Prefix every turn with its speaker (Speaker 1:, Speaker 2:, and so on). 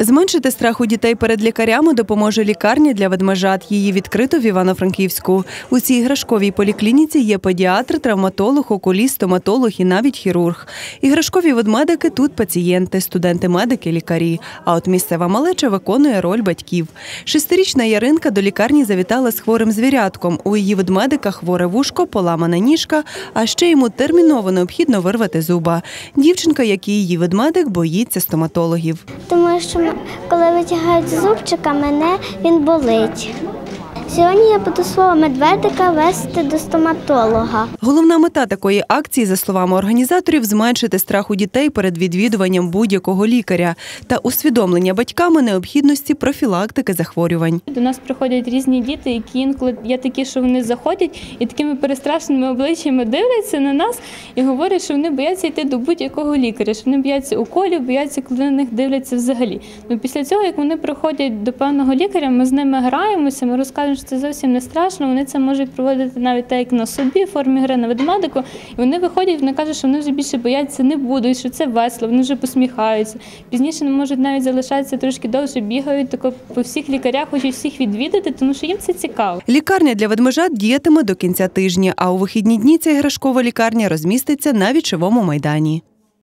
Speaker 1: Зменшити страх у дітей перед лікарями допоможе лікарня для ведмежат. Її відкрито в Івано-Франківську. У цій іграшковій поліклініці є педіатр, травматолог, окуліст, стоматолог і навіть хірург. Іграшкові ведмедики тут пацієнти, студенти-медики, лікарі. А от місцева малеча виконує роль батьків. Шестирічна Яринка до лікарні завітала з хворим звірятком. У її ведмедика хворе вушко, поламана ніжка, а ще йому терміново необхідно вирвати зуба. Дівчинка, як і її ведмедик, боїться стоматологів.
Speaker 2: Тому що коли витягають зубчика, мене він болить. Сьогодні я буду свого медведика вести до стоматолога.
Speaker 1: Головна мета такої акції, за словами організаторів, зменшити страх у дітей перед відвідуванням будь-якого лікаря та усвідомлення батьками необхідності профілактики захворювань.
Speaker 3: До нас приходять різні діти, які інколи є такі, що вони заходять і такими перестрашеними обличчями дивляться на нас і говорять, що вони бояться йти до будь-якого лікаря, що вони бояться уколів, бояться, коли на них дивляться взагалі. Ну після цього, як вони приходять до певного лікаря, ми з ними граємося, ми розказуємо, що це зовсім не страшно. Вони це можуть проводити навіть так, як на собі, в формі гри на ведмедику. І вони виходять, вони кажуть, що вони вже більше бояться не будуть, що це весело, вони вже посміхаються. Пізніше вони можуть навіть залишатися трошки довше, бігають тако по всіх лікарях, хочуть всіх відвідати, тому що їм це цікаво.
Speaker 1: Лікарня для ведмежат діятиме до кінця тижня, а у вихідні дні ця іграшкова лікарня розміститься на вічовому майдані.